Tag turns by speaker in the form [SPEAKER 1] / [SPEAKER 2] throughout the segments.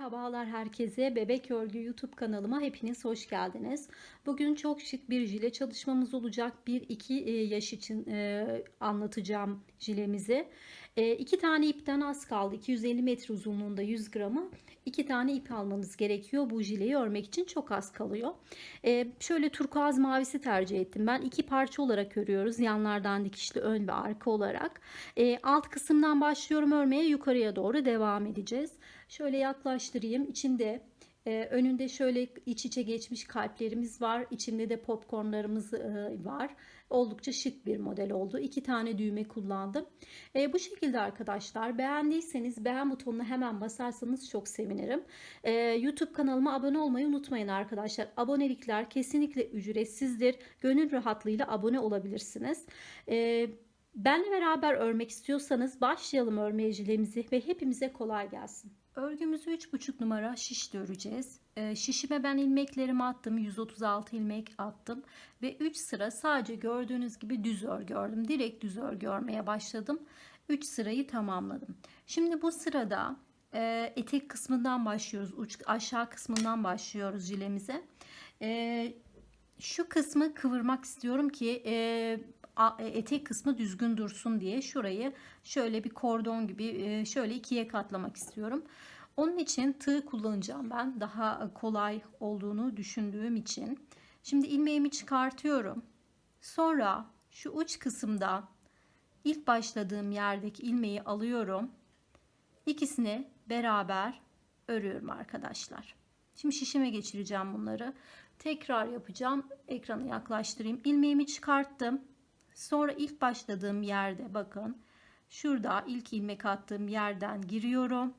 [SPEAKER 1] Merhabalar herkese. Bebek Örgü YouTube kanalıma hepiniz hoş geldiniz. Bugün çok şık bir jile çalışmamız olacak. 1-2 yaş için e, anlatacağım jilemizi. E, iki tane ipten az kaldı. 250 metre uzunluğunda 100 gramı. iki tane ip almamız gerekiyor. Bu jileyi örmek için çok az kalıyor. E, şöyle turkuaz mavisi tercih ettim. Ben iki parça olarak örüyoruz. Yanlardan dikişli ön ve arka olarak. Alt kısımdan başlıyorum örmeye. Yukarıya doğru devam edeceğiz. Şöyle yaklaştırayım. İçinde e, önünde şöyle iç içe geçmiş kalplerimiz var. İçinde de popcornlarımız e, var. Oldukça şık bir model oldu. İki tane düğme kullandım. E, bu şekilde arkadaşlar beğendiyseniz beğen butonuna hemen basarsanız çok sevinirim. E, YouTube kanalıma abone olmayı unutmayın arkadaşlar. Abonelikler kesinlikle ücretsizdir. Gönül rahatlığıyla abone olabilirsiniz. E, Benle beraber örmek istiyorsanız başlayalım örmeye jilemizi ve hepimize kolay gelsin. Örgümüzü 3,5 numara şişle öreceğiz. E, şişime ben ilmeklerimi attım. 136 ilmek attım. Ve 3 sıra sadece gördüğünüz gibi düz örgü ördüm. Direkt düz örgü örmeye başladım. 3 sırayı tamamladım. Şimdi bu sırada e, etek kısmından başlıyoruz. Uç aşağı kısmından başlıyoruz jilemize. E, şu kısmı kıvırmak istiyorum ki e, etek kısmı düzgün dursun diye şurayı şöyle bir kordon gibi e, şöyle ikiye katlamak istiyorum. Onun için tığ kullanacağım ben daha kolay olduğunu düşündüğüm için. Şimdi ilmeğimi çıkartıyorum. Sonra şu uç kısımda ilk başladığım yerdeki ilmeği alıyorum. İkisini beraber örüyorum arkadaşlar. Şimdi şişime geçireceğim bunları. Tekrar yapacağım. Ekranı yaklaştırayım. İlmeğimi çıkarttım. Sonra ilk başladığım yerde bakın şurada ilk ilmek attığım yerden giriyorum.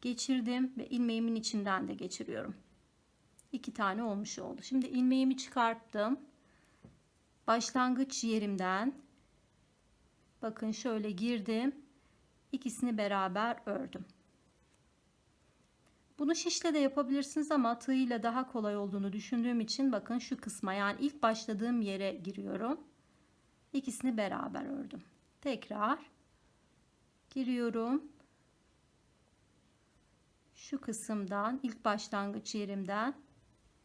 [SPEAKER 1] Geçirdim ve ilmeğimin içinden de geçiriyorum. İki tane olmuş oldu. Şimdi ilmeğimi çıkarttım. Başlangıç yerimden bakın şöyle girdim. İkisini beraber ördüm. Bunu şişle de yapabilirsiniz ama tığıyla daha kolay olduğunu düşündüğüm için bakın şu kısma yani ilk başladığım yere giriyorum. İkisini beraber ördüm. Tekrar giriyorum. Şu kısımdan ilk başlangıç yerimden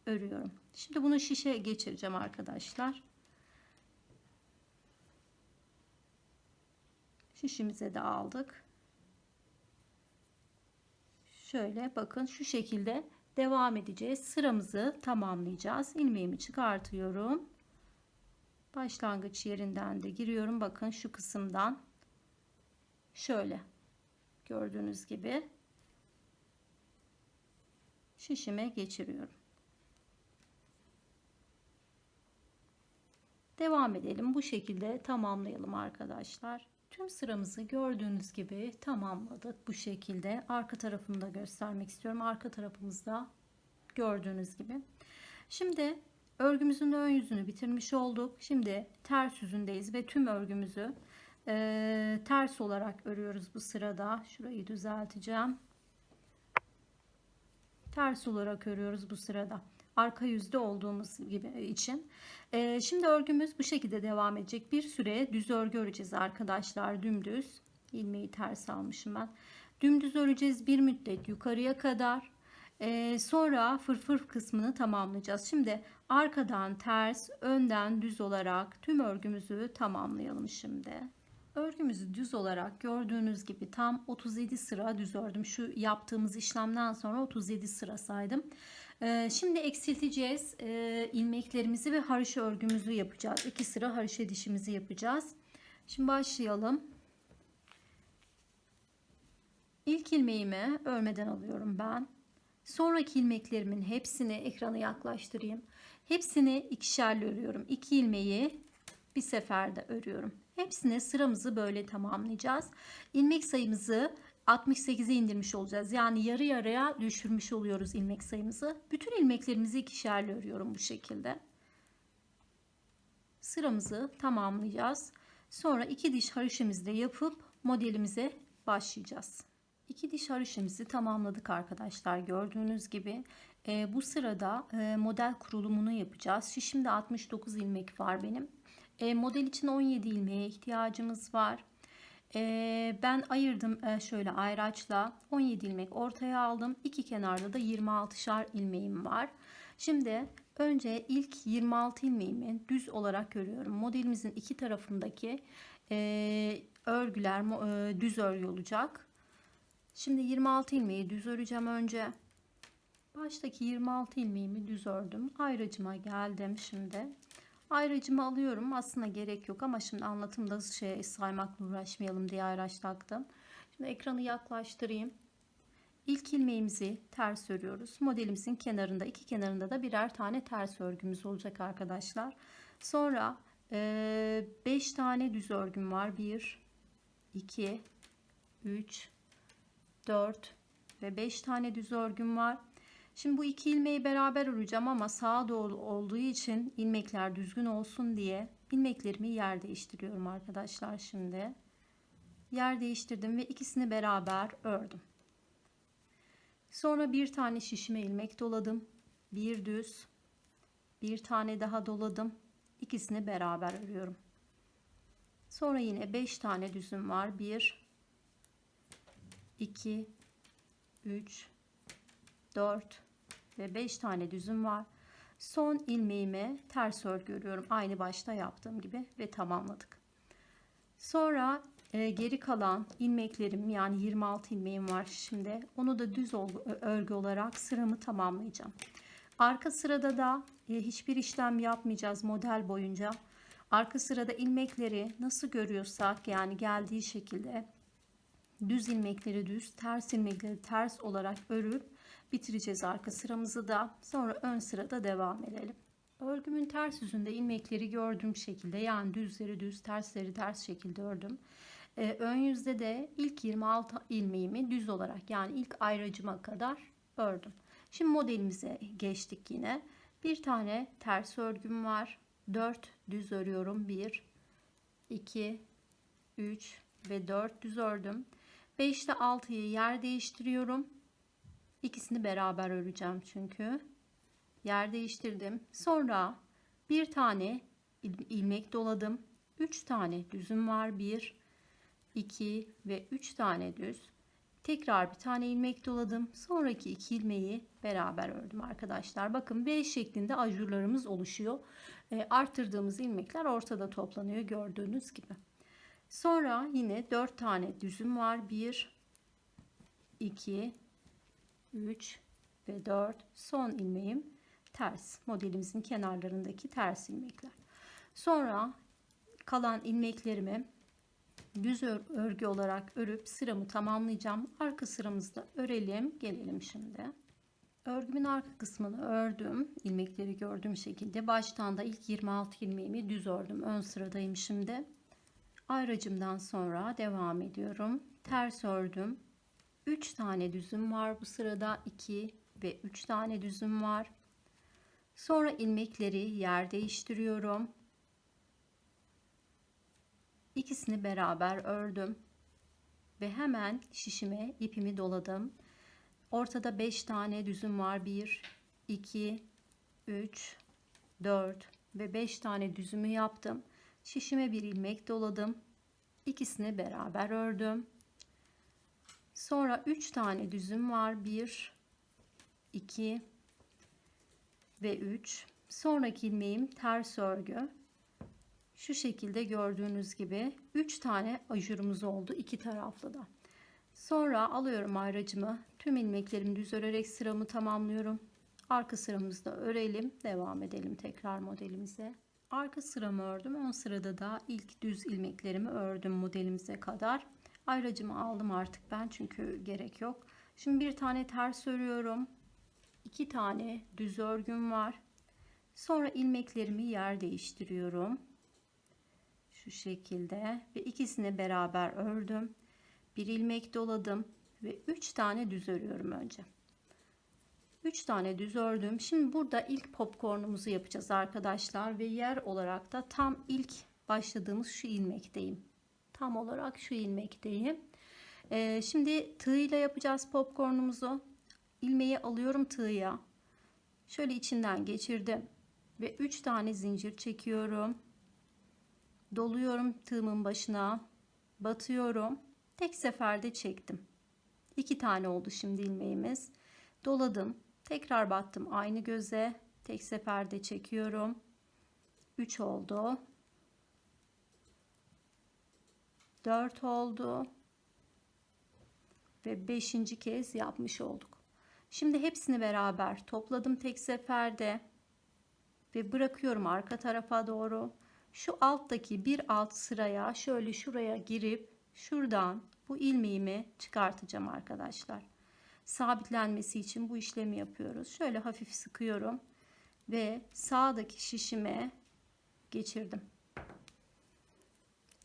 [SPEAKER 1] örüyorum. Şimdi bunu şişe geçireceğim arkadaşlar. Şişimize de aldık. Şöyle bakın şu şekilde devam edeceğiz. Sıramızı tamamlayacağız. İlmeğimi çıkartıyorum başlangıç yerinden de giriyorum. Bakın şu kısımdan şöyle gördüğünüz gibi şişime geçiriyorum. Devam edelim. Bu şekilde tamamlayalım arkadaşlar. Tüm sıramızı gördüğünüz gibi tamamladık. Bu şekilde arka tarafını da göstermek istiyorum. Arka tarafımızda gördüğünüz gibi. Şimdi Örgümüzün ön yüzünü bitirmiş olduk. Şimdi ters yüzündeyiz ve tüm örgümüzü e, ters olarak örüyoruz bu sırada. Şurayı düzelteceğim. Ters olarak örüyoruz bu sırada. Arka yüzde olduğumuz gibi için. E, şimdi örgümüz bu şekilde devam edecek. Bir süre düz örgü öreceğiz arkadaşlar. Dümdüz. ilmeği ters almışım ben. Dümdüz öreceğiz bir müddet yukarıya kadar. Ee, sonra fırfır kısmını tamamlayacağız. Şimdi arkadan ters, önden düz olarak tüm örgümüzü tamamlayalım şimdi. Örgümüzü düz olarak gördüğünüz gibi tam 37 sıra düz ördüm. Şu yaptığımız işlemden sonra 37 sıra saydım. Ee, şimdi eksilteceğiz ee, ilmeklerimizi ve haroşa örgümüzü yapacağız. İki sıra haroşa dişimizi yapacağız. Şimdi başlayalım. İlk ilmeğimi örmeden alıyorum ben. Sonraki ilmeklerimin hepsini ekrana yaklaştırayım. Hepsini ikişerli örüyorum. İki ilmeği bir seferde örüyorum. Hepsine sıramızı böyle tamamlayacağız. İlmek sayımızı 68'e indirmiş olacağız. Yani yarı yarıya düşürmüş oluyoruz ilmek sayımızı. Bütün ilmeklerimizi ikişerli örüyorum bu şekilde. Sıramızı tamamlayacağız. Sonra iki diş haroşamızı yapıp modelimize başlayacağız. İki diş haroşamızı tamamladık arkadaşlar. Gördüğünüz gibi e, bu sırada e, model kurulumunu yapacağız. Şişimde 69 ilmek var benim. E, model için 17 ilmeğe ihtiyacımız var. Ee, ben ayırdım e, şöyle ayraçla 17 ilmek ortaya aldım. İki kenarda da 26'şar ilmeğim var. Şimdi önce ilk 26 ilmeğimi düz olarak örüyorum. Modelimizin iki tarafındaki e, örgüler e, düz örgü olacak. Şimdi 26 ilmeği düz öreceğim önce. Baştaki 26 ilmeğimi düz ördüm. Ayracıma geldim şimdi. Ayracımı alıyorum. Aslında gerek yok ama şimdi anlatımda şey saymakla uğraşmayalım diye ayraç taktım. Şimdi ekranı yaklaştırayım. İlk ilmeğimizi ters örüyoruz. Modelimizin kenarında iki kenarında da birer tane ters örgümüz olacak arkadaşlar. Sonra 5 e, tane düz örgüm var. 1 2 3 4 ve 5 tane düz örgüm var. Şimdi bu iki ilmeği beraber öreceğim ama sağa doğru olduğu için ilmekler düzgün olsun diye ilmeklerimi yer değiştiriyorum arkadaşlar şimdi. Yer değiştirdim ve ikisini beraber ördüm. Sonra bir tane şişime ilmek doladım. Bir düz. Bir tane daha doladım. İkisini beraber örüyorum. Sonra yine 5 tane düzüm var. 1 2 3 4 ve 5 tane düzüm var. Son ilmeğime ters örgü örüyorum. Aynı başta yaptığım gibi ve tamamladık. Sonra e, geri kalan ilmeklerim yani 26 ilmeğim var şimdi. Onu da düz örgü olarak sıramı tamamlayacağım. Arka sırada da e, hiçbir işlem yapmayacağız model boyunca. Arka sırada ilmekleri nasıl görüyorsak yani geldiği şekilde düz ilmekleri düz, ters ilmekleri ters olarak örüp bitireceğiz arka sıramızı da. Sonra ön sırada devam edelim. Örgümün ters yüzünde ilmekleri gördüğüm şekilde yani düzleri düz, tersleri ters şekilde ördüm. Ee, ön yüzde de ilk 26 ilmeğimi düz olarak yani ilk ayracıma kadar ördüm. Şimdi modelimize geçtik yine. Bir tane ters örgüm var. 4 düz örüyorum. 1 2 3 ve 4 düz ördüm. 5 ile 6'yı yer değiştiriyorum. İkisini beraber öreceğim çünkü. Yer değiştirdim. Sonra bir tane ilmek doladım. 3 tane düzüm var. 1 2 ve 3 tane düz. Tekrar bir tane ilmek doladım. Sonraki iki ilmeği beraber ördüm arkadaşlar. Bakın V şeklinde ajurlarımız oluşuyor. E, arttırdığımız ilmekler ortada toplanıyor gördüğünüz gibi. Sonra yine 4 tane düzüm var. 1 2 3 ve 4 son ilmeğim ters. Modelimizin kenarlarındaki ters ilmekler. Sonra kalan ilmeklerimi düz örgü olarak örüp sıramı tamamlayacağım. Arka sıramızda örelim. Gelelim şimdi. Örgümün arka kısmını ördüm. ilmekleri gördüğüm şekilde. Baştan da ilk 26 ilmeğimi düz ördüm. Ön sıradayım şimdi. Ayracımdan sonra devam ediyorum. Ters ördüm. 3 tane düzüm var bu sırada 2 ve 3 tane düzüm var. Sonra ilmekleri yer değiştiriyorum. İkisini beraber ördüm ve hemen şişime ipimi doladım. Ortada 5 tane düzüm var. 1 2 3 4 ve 5 tane düzümü yaptım. Şişime bir ilmek doladım. İkisini beraber ördüm. Sonra 3 tane düzüm var. 1 2 ve 3. Sonraki ilmeğim ters örgü. Şu şekilde gördüğünüz gibi 3 tane ajurumuz oldu iki taraflı da. Sonra alıyorum ayracımı. Tüm ilmeklerimi düz örerek sıramı tamamlıyorum. Arka sıramızda örelim. Devam edelim tekrar modelimize. Arka sıramı ördüm. 10 sırada da ilk düz ilmeklerimi ördüm modelimize kadar. Ayracımı aldım artık ben çünkü gerek yok. Şimdi bir tane ters örüyorum. iki tane düz örgüm var. Sonra ilmeklerimi yer değiştiriyorum. Şu şekilde ve ikisini beraber ördüm. Bir ilmek doladım ve üç tane düz örüyorum önce. 3 tane düz ördüm. Şimdi burada ilk popcornumuzu yapacağız arkadaşlar ve yer olarak da tam ilk başladığımız şu ilmekteyim tam olarak şu ilmekteyim. Ee, şimdi tığ ile yapacağız popcornumuzu. İlmeği alıyorum tığya. Şöyle içinden geçirdim. Ve 3 tane zincir çekiyorum. Doluyorum tığımın başına. batıyorum. Tek seferde çektim. İki tane oldu şimdi ilmeğimiz. Doladım. Tekrar battım aynı göze. Tek seferde çekiyorum. 3 oldu. 4 oldu. Ve 5. kez yapmış olduk. Şimdi hepsini beraber topladım tek seferde ve bırakıyorum arka tarafa doğru. Şu alttaki bir alt sıraya şöyle şuraya girip şuradan bu ilmeğimi çıkartacağım arkadaşlar. Sabitlenmesi için bu işlemi yapıyoruz. Şöyle hafif sıkıyorum ve sağdaki şişime geçirdim.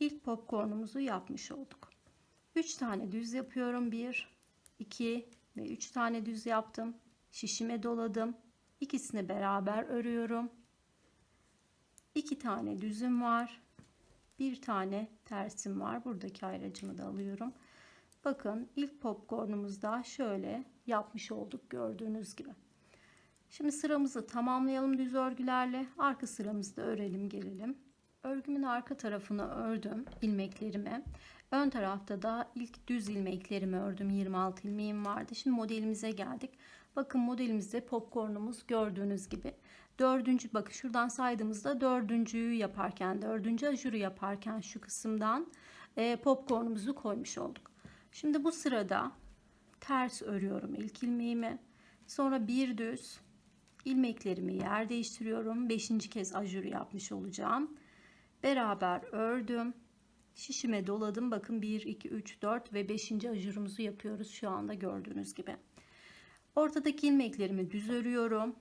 [SPEAKER 1] İlk popcornumuzu yapmış olduk. 3 tane düz yapıyorum. 1, 2 ve 3 tane düz yaptım. Şişime doladım. İkisini beraber örüyorum. 2 tane düzüm var. Bir tane tersim var. Buradaki ayracımı da alıyorum. Bakın ilk popcornumuzda şöyle yapmış olduk gördüğünüz gibi. Şimdi sıramızı tamamlayalım düz örgülerle. Arka sıramızı da örelim gelelim. Örgümün arka tarafını ördüm ilmeklerime. Ön tarafta da ilk düz ilmeklerimi ördüm. 26 ilmeğim vardı. Şimdi modelimize geldik. Bakın modelimizde popcornumuz gördüğünüz gibi. Dördüncü bakın şuradan saydığımızda dördüncüyü yaparken dördüncü ajuru yaparken şu kısımdan e, popcornumuzu koymuş olduk. Şimdi bu sırada ters örüyorum ilk ilmeğimi. Sonra bir düz ilmeklerimi yer değiştiriyorum. Beşinci kez ajuru yapmış olacağım. Beraber ördüm. Şişime doladım. Bakın 1, 2, 3, 4 ve 5. ajurumuzu yapıyoruz şu anda gördüğünüz gibi. Ortadaki ilmeklerimi düz örüyorum.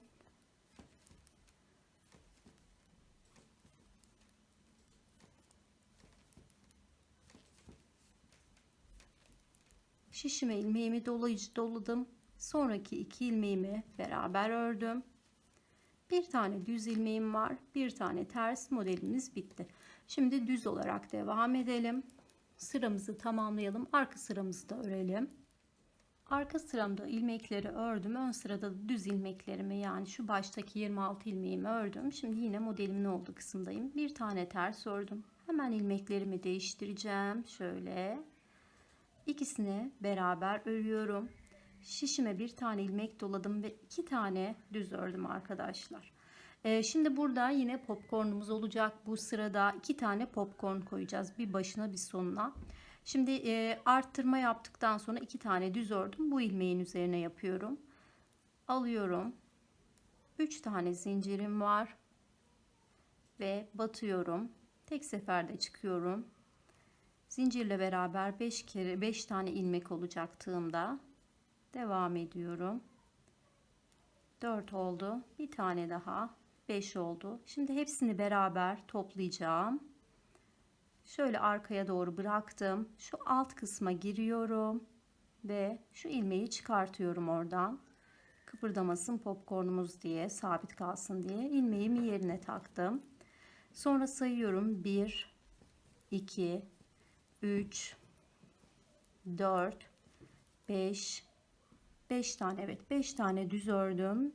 [SPEAKER 1] Şişime ilmeğimi dolayıcı doladım. Sonraki iki ilmeğimi beraber ördüm. Bir tane düz ilmeğim var. Bir tane ters modelimiz bitti. Şimdi düz olarak devam edelim. Sıramızı tamamlayalım. Arka sıramızı da örelim. Arka sıramda ilmekleri ördüm. Ön sırada da düz ilmeklerimi yani şu baştaki 26 ilmeğimi ördüm. Şimdi yine modelimin olduğu kısımdayım. Bir tane ters ördüm. Hemen ilmeklerimi değiştireceğim. Şöyle. İkisini beraber örüyorum. Şişime bir tane ilmek doladım ve iki tane düz ördüm arkadaşlar. Ee, şimdi burada yine popcornumuz olacak. Bu sırada iki tane popcorn koyacağız. Bir başına bir sonuna. Şimdi e, arttırma yaptıktan sonra iki tane düz ördüm. Bu ilmeğin üzerine yapıyorum. Alıyorum. Üç tane zincirim var. Ve batıyorum. Tek seferde çıkıyorum. Zincirle beraber 5 kere 5 tane ilmek olacak tığımda. Devam ediyorum. 4 oldu. Bir tane daha. 5 oldu. Şimdi hepsini beraber toplayacağım. Şöyle arkaya doğru bıraktım. Şu alt kısma giriyorum ve şu ilmeği çıkartıyorum oradan. Kıpırdamasın popcornumuz diye, sabit kalsın diye ilmeğimi yerine taktım. Sonra sayıyorum. 1 2 3 4 5 5 tane evet 5 tane düz ördüm.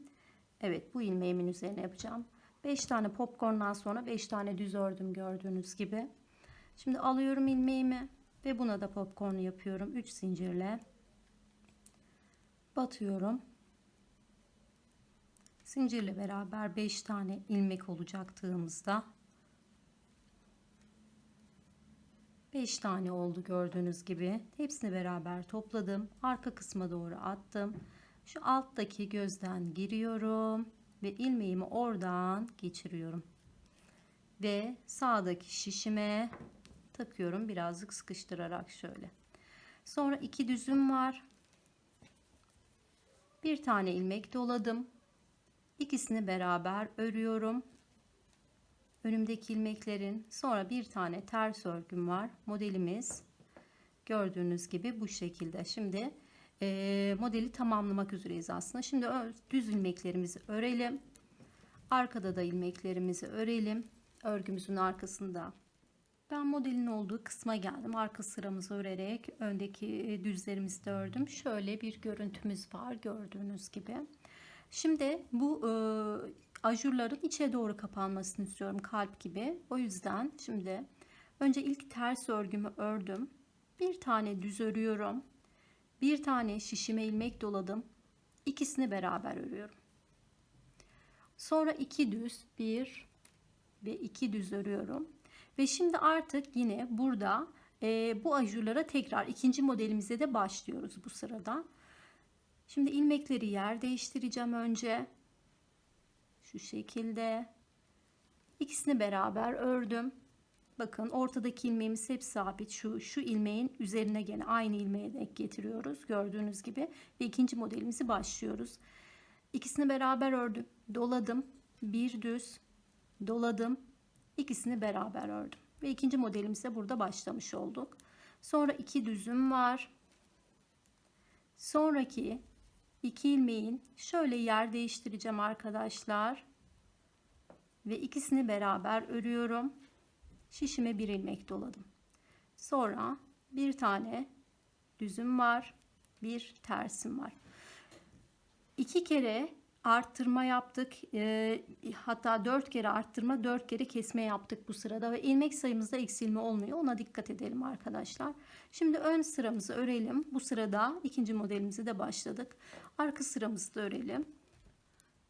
[SPEAKER 1] Evet bu ilmeğimin üzerine yapacağım. 5 tane popcorndan sonra 5 tane düz ördüm gördüğünüz gibi. Şimdi alıyorum ilmeğimi ve buna da popcorn yapıyorum 3 zincirle. Batıyorum. Zincirle beraber 5 tane ilmek olacak tığımızda. 5 tane oldu gördüğünüz gibi. Hepsini beraber topladım. Arka kısma doğru attım. Şu alttaki gözden giriyorum ve ilmeğimi oradan geçiriyorum. Ve sağdaki şişime takıyorum birazcık sıkıştırarak şöyle. Sonra iki düzüm var. Bir tane ilmek doladım. İkisini beraber örüyorum önümdeki ilmeklerin sonra bir tane ters örgüm var. Modelimiz gördüğünüz gibi bu şekilde. Şimdi e, modeli tamamlamak üzereyiz aslında. Şimdi düz ilmeklerimizi örelim. Arkada da ilmeklerimizi örelim. Örgümüzün arkasında ben modelin olduğu kısma geldim. Arka sıramızı örerek öndeki düzlerimizi de ördüm. Şöyle bir görüntümüz var gördüğünüz gibi. Şimdi bu e, ajurların içe doğru kapanmasını istiyorum kalp gibi. O yüzden şimdi Önce ilk ters örgümü ördüm. Bir tane düz örüyorum. Bir tane şişime ilmek doladım. İkisini beraber örüyorum. Sonra iki düz, bir ve iki düz örüyorum. Ve şimdi artık yine burada e, bu ajurlara tekrar ikinci modelimize de başlıyoruz bu sırada. Şimdi ilmekleri yer değiştireceğim önce. Şu şekilde. İkisini beraber ördüm. Bakın ortadaki ilmeğimiz hep sabit. Şu, şu ilmeğin üzerine gene aynı ilmeğe denk getiriyoruz. Gördüğünüz gibi. Ve ikinci modelimizi başlıyoruz. İkisini beraber ördüm. Doladım. Bir düz. Doladım. İkisini beraber ördüm. Ve ikinci modelimize burada başlamış olduk. Sonra iki düzüm var. Sonraki iki ilmeğin şöyle yer değiştireceğim arkadaşlar. Ve ikisini beraber örüyorum. Şişime bir ilmek doladım. Sonra bir tane düzüm var. Bir tersim var. İki kere arttırma yaptık. E, hatta dört kere arttırma, dört kere kesme yaptık bu sırada ve ilmek sayımızda eksilme olmuyor. Ona dikkat edelim arkadaşlar. Şimdi ön sıramızı örelim. Bu sırada ikinci modelimizi de başladık. Arka sıramızı da örelim.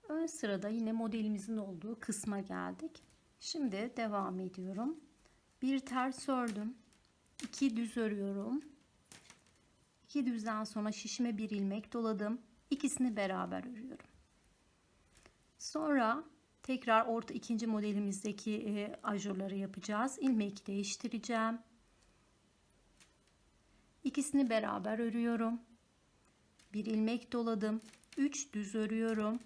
[SPEAKER 1] Ön sırada yine modelimizin olduğu kısma geldik. Şimdi devam ediyorum. Bir ters ördüm. iki düz örüyorum. İki düzden sonra şişime bir ilmek doladım. İkisini beraber örüyorum. Sonra tekrar orta ikinci modelimizdeki e, ajurları yapacağız. İlmek değiştireceğim. İkisini beraber örüyorum. Bir ilmek doladım. 3 düz örüyorum.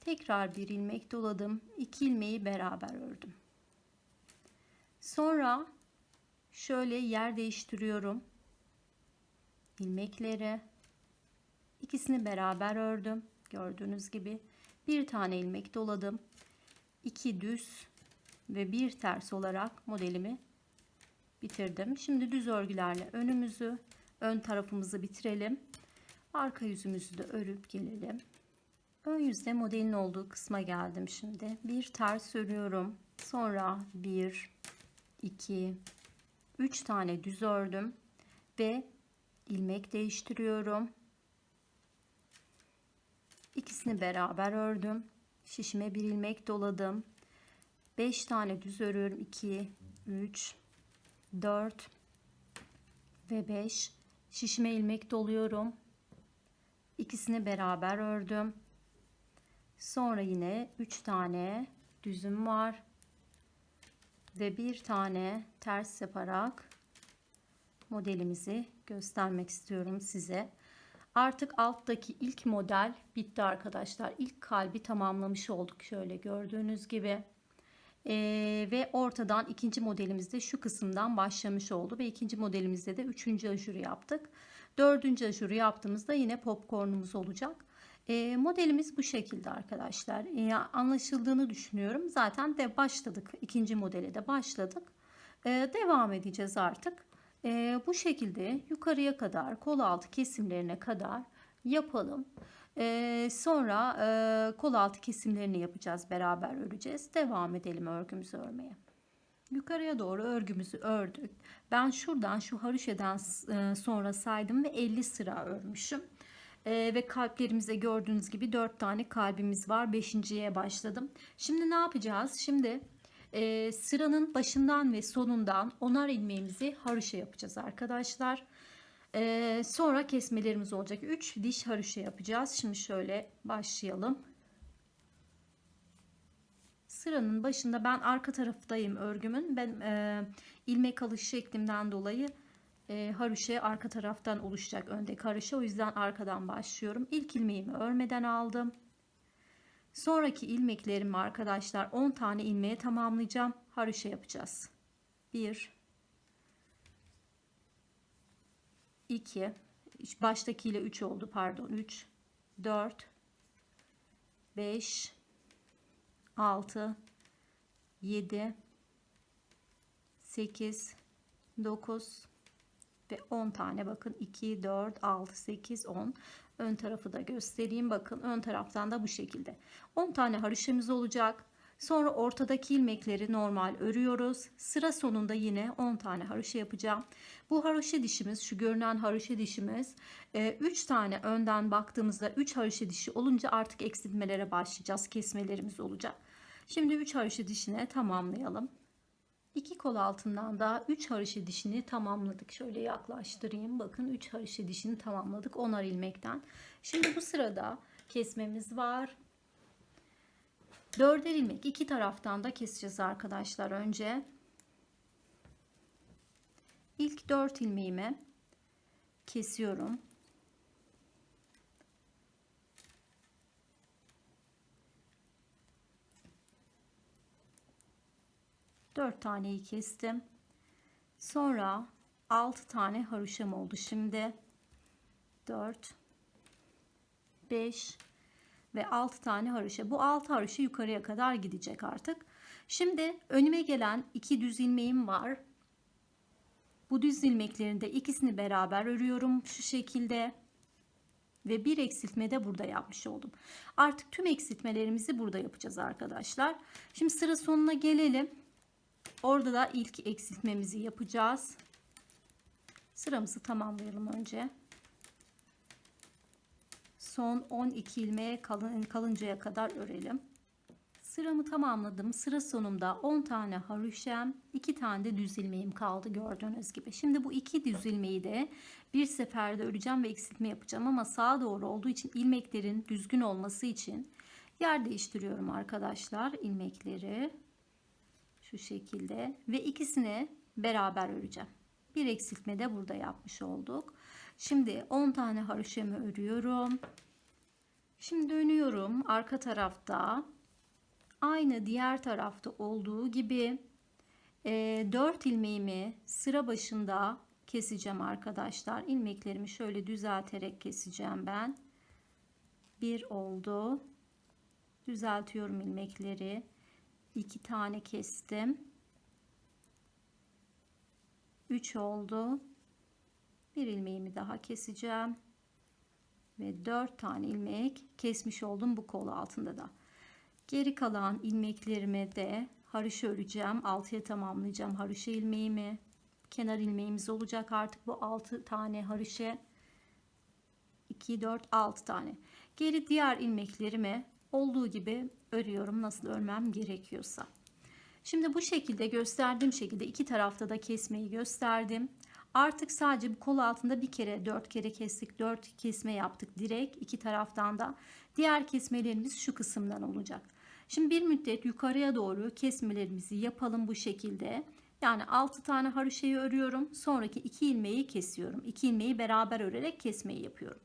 [SPEAKER 1] Tekrar bir ilmek doladım. 2 ilmeği beraber ördüm. Sonra şöyle yer değiştiriyorum. ilmekleri ikisini beraber ördüm. Gördüğünüz gibi bir tane ilmek doladım. 2 düz ve bir ters olarak modelimi bitirdim. Şimdi düz örgülerle önümüzü, ön tarafımızı bitirelim. Arka yüzümüzü de örüp gelelim. Ön yüzde modelin olduğu kısma geldim şimdi. Bir ters örüyorum. Sonra 1 2 3 tane düz ördüm ve ilmek değiştiriyorum. İkisini beraber ördüm. Şişime bir ilmek doladım. 5 tane düz örüyorum. 2 3 4 ve 5 şişime ilmek doluyorum. İkisini beraber ördüm. Sonra yine 3 tane düzüm var. Ve bir tane ters yaparak modelimizi göstermek istiyorum size. Artık alttaki ilk model bitti arkadaşlar. İlk kalbi tamamlamış olduk şöyle gördüğünüz gibi. Ee, ve ortadan ikinci modelimizde şu kısımdan başlamış oldu ve ikinci modelimizde de üçüncü aşırı yaptık. Dördüncü aşırı yaptığımızda yine popcornumuz olacak. E, modelimiz bu şekilde arkadaşlar. E, anlaşıldığını düşünüyorum. Zaten de başladık. ikinci modele de başladık. E, devam edeceğiz artık. E, bu şekilde yukarıya kadar kol altı kesimlerine kadar yapalım. E, sonra e, kol altı kesimlerini yapacağız. Beraber öreceğiz. Devam edelim örgümüzü örmeye. Yukarıya doğru örgümüzü ördük. Ben şuradan şu haroşeden sonra saydım ve 50 sıra örmüşüm. Ee, ve kalplerimizde gördüğünüz gibi 4 tane kalbimiz var. 5.ye başladım. Şimdi ne yapacağız? Şimdi e, sıranın başından ve sonundan onar ilmeğimizi haroşa yapacağız arkadaşlar. E, sonra kesmelerimiz olacak. 3 diş haroşa yapacağız. Şimdi şöyle başlayalım. Sıranın başında ben arka taraftayım örgümün. Ben e, ilmek alış şeklimden dolayı e, haroşa arka taraftan oluşacak önde haroşa. O yüzden arkadan başlıyorum. İlk ilmeğimi örmeden aldım. Sonraki ilmeklerimi arkadaşlar 10 tane ilmeğe tamamlayacağım. Haroşa yapacağız. 1 2 baştakiyle 3 oldu pardon. 3 4 5 6 7 8 9 ve 10 tane. Bakın 2 4 6 8 10 ön tarafı da göstereyim bakın ön taraftan da bu şekilde 10 tane haroşamız olacak Sonra ortadaki ilmekleri normal örüyoruz. Sıra sonunda yine 10 tane haroşa yapacağım. Bu haroşa dişimiz, şu görünen haroşa dişimiz 3 e, tane önden baktığımızda 3 haroşa dişi olunca artık eksiltmelere başlayacağız. Kesmelerimiz olacak. Şimdi 3 haroşa dişine tamamlayalım. İki kol altından da 3 haroşa dişini tamamladık. Şöyle yaklaştırayım. Bakın 3 haroşa dişini tamamladık. Onar ilmekten. Şimdi bu sırada kesmemiz var. Dörder ilmek iki taraftan da keseceğiz arkadaşlar önce. İlk 4 ilmeğimi kesiyorum. Dört taneyi kestim. Sonra altı tane haroşam oldu şimdi. Dört, beş ve altı tane haroşa. Bu altı haroşa yukarıya kadar gidecek artık. Şimdi önüme gelen iki düz ilmeğim var. Bu düz ilmeklerinde ikisini beraber örüyorum şu şekilde. Ve bir eksiltme de burada yapmış oldum. Artık tüm eksiltmelerimizi burada yapacağız arkadaşlar. Şimdi sıra sonuna gelelim. Orada da ilk eksiltmemizi yapacağız. Sıramızı tamamlayalım önce. Son 12 ilmeğe kalın, kalıncaya kadar örelim. Sıramı tamamladım. Sıra sonunda 10 tane haroşam, 2 tane de düz ilmeğim kaldı gördüğünüz gibi. Şimdi bu iki düz ilmeği de bir seferde öreceğim ve eksiltme yapacağım ama sağa doğru olduğu için ilmeklerin düzgün olması için yer değiştiriyorum arkadaşlar ilmekleri şu şekilde ve ikisini beraber öreceğim. Bir eksiltme de burada yapmış olduk. Şimdi 10 tane haroşamı örüyorum. Şimdi dönüyorum arka tarafta aynı diğer tarafta olduğu gibi e, 4 ilmeğimi sıra başında keseceğim arkadaşlar. ilmeklerimi şöyle düzelterek keseceğim ben. Bir oldu. Düzeltiyorum ilmekleri. 2 tane kestim. 3 oldu. Bir ilmeğimi daha keseceğim. Ve 4 tane ilmek kesmiş oldum bu kol altında da. Geri kalan ilmeklerime de haroşa öreceğim. 6'ya tamamlayacağım haroşa ilmeğimi. Kenar ilmeğimiz olacak artık bu 6 tane haroşa. 2, 4, 6 tane. Geri diğer ilmeklerimi olduğu gibi örüyorum nasıl örmem gerekiyorsa. Şimdi bu şekilde gösterdiğim şekilde iki tarafta da kesmeyi gösterdim. Artık sadece bu kol altında bir kere dört kere kestik. Dört kesme yaptık direkt iki taraftan da. Diğer kesmelerimiz şu kısımdan olacak. Şimdi bir müddet yukarıya doğru kesmelerimizi yapalım bu şekilde. Yani 6 tane haroşayı örüyorum. Sonraki 2 ilmeği kesiyorum. 2 ilmeği beraber örerek kesmeyi yapıyorum.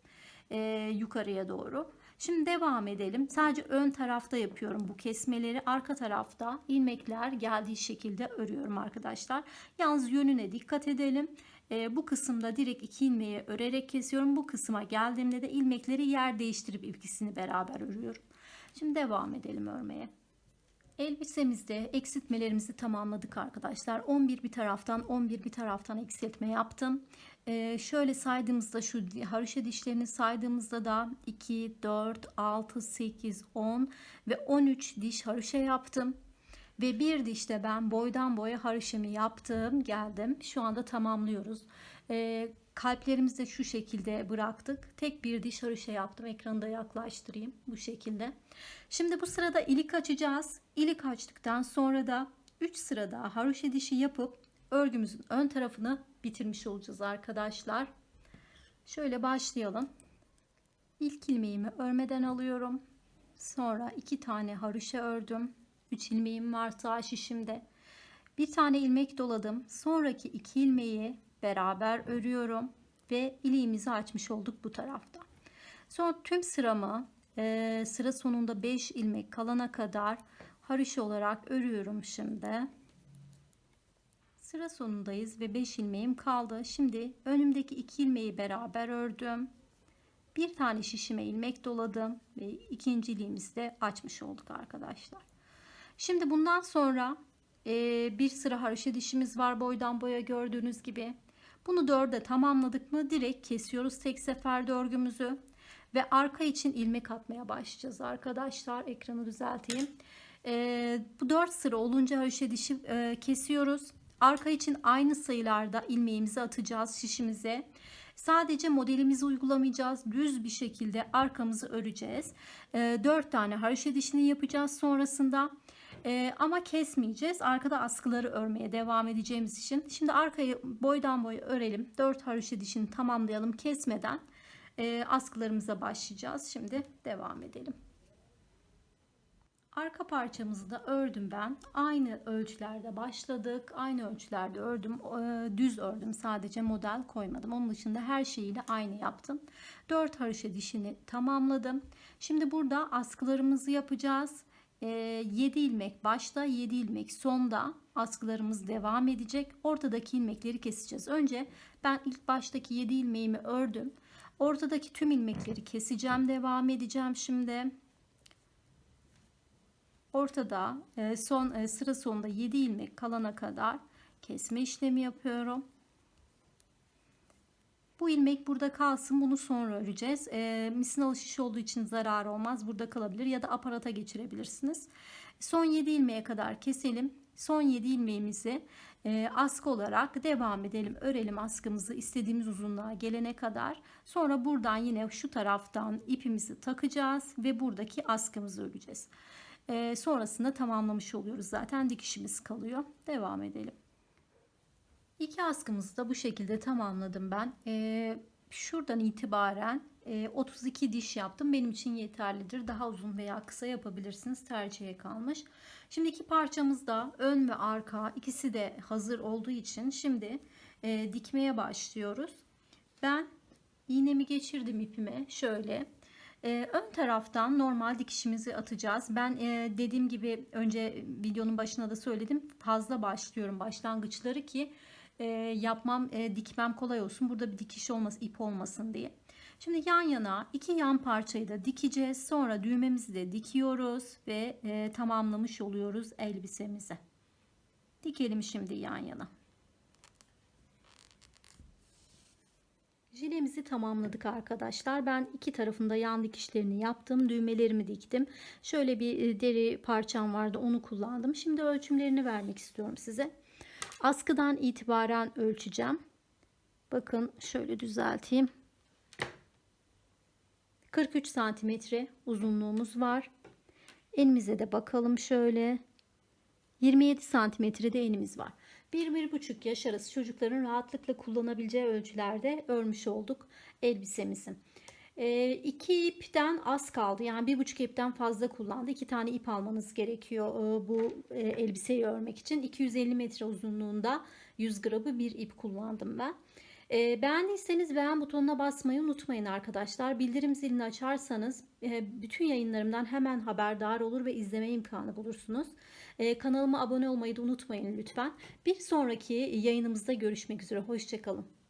[SPEAKER 1] Ee, yukarıya doğru. Şimdi devam edelim. Sadece ön tarafta yapıyorum bu kesmeleri. Arka tarafta ilmekler geldiği şekilde örüyorum arkadaşlar. Yalnız yönüne dikkat edelim. Ee, bu kısımda direkt iki ilmeği örerek kesiyorum. Bu kısma geldiğimde de ilmekleri yer değiştirip ikisini beraber örüyorum. Şimdi devam edelim örmeye. Elbisemizde eksiltmelerimizi tamamladık arkadaşlar. 11 bir taraftan 11 bir taraftan eksiltme yaptım. Ee, şöyle saydığımızda şu haroşa dişlerini saydığımızda da 2, 4, 6, 8, 10 ve 13 diş haroşa yaptım. Ve bir dişte ben boydan boya haroşamı yaptım geldim. Şu anda tamamlıyoruz. Ee, kalplerimizi de şu şekilde bıraktık. Tek bir diş haroşa yaptım. Ekranı da yaklaştırayım bu şekilde. Şimdi bu sırada ilik açacağız. İlik açtıktan sonra da 3 sırada haroşa dişi yapıp örgümüzün ön tarafını bitirmiş olacağız arkadaşlar. Şöyle başlayalım. İlk ilmeğimi örmeden alıyorum. Sonra iki tane haroşa ördüm. 3 ilmeğim var sağ şişimde. Bir tane ilmek doladım. Sonraki iki ilmeği beraber örüyorum ve iliğimizi açmış olduk bu tarafta. Sonra tüm sıramı e, sıra sonunda 5 ilmek kalana kadar haroşa olarak örüyorum şimdi. Sıra sonundayız ve 5 ilmeğim kaldı. Şimdi önümdeki 2 ilmeği beraber ördüm. Bir tane şişime ilmek doladım ve ikinci iliğimizi de açmış olduk arkadaşlar. Şimdi bundan sonra e, bir sıra haroşa dişimiz var boydan boya gördüğünüz gibi. Bunu dörde tamamladık mı direkt kesiyoruz tek seferde örgümüzü ve arka için ilmek atmaya başlayacağız arkadaşlar. Ekranı düzelteyim. Ee, bu 4 sıra olunca haroşa dişi e, kesiyoruz. Arka için aynı sayılarda ilmeğimizi atacağız şişimize. Sadece modelimizi uygulamayacağız. Düz bir şekilde arkamızı öreceğiz. E, 4 tane haroşa dişini yapacağız sonrasında. E, ama kesmeyeceğiz. Arkada askıları örmeye devam edeceğimiz için. Şimdi arkayı boydan boya örelim. 4 haroşa dişini tamamlayalım kesmeden. E, askılarımıza başlayacağız. Şimdi devam edelim. Arka parçamızı da ördüm ben. Aynı ölçülerde başladık. Aynı ölçülerde ördüm. Ee, Düz ördüm. Sadece model koymadım. Onun dışında her şeyiyle aynı yaptım. 4 haroşa dişini tamamladım. Şimdi burada askılarımızı yapacağız. 7 ilmek başta 7 ilmek sonda askılarımız devam edecek. Ortadaki ilmekleri keseceğiz. Önce ben ilk baştaki 7 ilmeğimi ördüm. Ortadaki tüm ilmekleri keseceğim. Devam edeceğim şimdi. Ortada e, son e, sıra sonunda 7 ilmek kalana kadar kesme işlemi yapıyorum. Bu ilmek burada kalsın. Bunu sonra öreceğiz. E, misinalı şiş olduğu için zarar olmaz. Burada kalabilir ya da aparata geçirebilirsiniz. Son 7 ilmeğe kadar keselim. Son 7 ilmeğimizi e, askı olarak devam edelim. Örelim askımızı istediğimiz uzunluğa gelene kadar. Sonra buradan yine şu taraftan ipimizi takacağız ve buradaki askımızı öreceğiz. E, sonrasında tamamlamış oluyoruz. Zaten dikişimiz kalıyor. Devam edelim. İki askımızı da bu şekilde tamamladım ben. E, şuradan itibaren e, 32 diş yaptım. Benim için yeterlidir. Daha uzun veya kısa yapabilirsiniz. Tercihe kalmış. Şimdi iki parçamız da ön ve arka ikisi de hazır olduğu için şimdi e, dikmeye başlıyoruz. Ben iğnemi geçirdim ipime şöyle. Ee, ön taraftan normal dikişimizi atacağız. Ben e, dediğim gibi önce videonun başına da söyledim. Fazla başlıyorum başlangıçları ki e, yapmam, e, dikmem kolay olsun. Burada bir dikiş olmasın, ip olmasın diye. Şimdi yan yana iki yan parçayı da dikeceğiz. Sonra düğmemizi de dikiyoruz ve e, tamamlamış oluyoruz elbisemizi. Dikelim şimdi yan yana. Jilemizi tamamladık arkadaşlar. Ben iki tarafında yan dikişlerini yaptım. Düğmelerimi diktim. Şöyle bir e, deri parçam vardı. Onu kullandım. Şimdi ölçümlerini vermek istiyorum size. Askıdan itibaren ölçeceğim. Bakın şöyle düzelteyim. 43 santimetre uzunluğumuz var. Elimize de bakalım şöyle. 27 santimetrede enimiz var. 1-1,5 yaş arası çocukların rahatlıkla kullanabileceği ölçülerde örmüş olduk elbisemizi. E, iki ipten az kaldı. Yani bir buçuk ipten fazla kullandı. İki tane ip almanız gerekiyor e, bu e, elbiseyi örmek için. 250 metre uzunluğunda 100 gramı bir ip kullandım ben. E, beğendiyseniz beğen butonuna basmayı unutmayın arkadaşlar. Bildirim zilini açarsanız e, bütün yayınlarımdan hemen haberdar olur ve izleme imkanı bulursunuz. E, kanalıma abone olmayı da unutmayın lütfen. Bir sonraki yayınımızda görüşmek üzere. Hoşçakalın.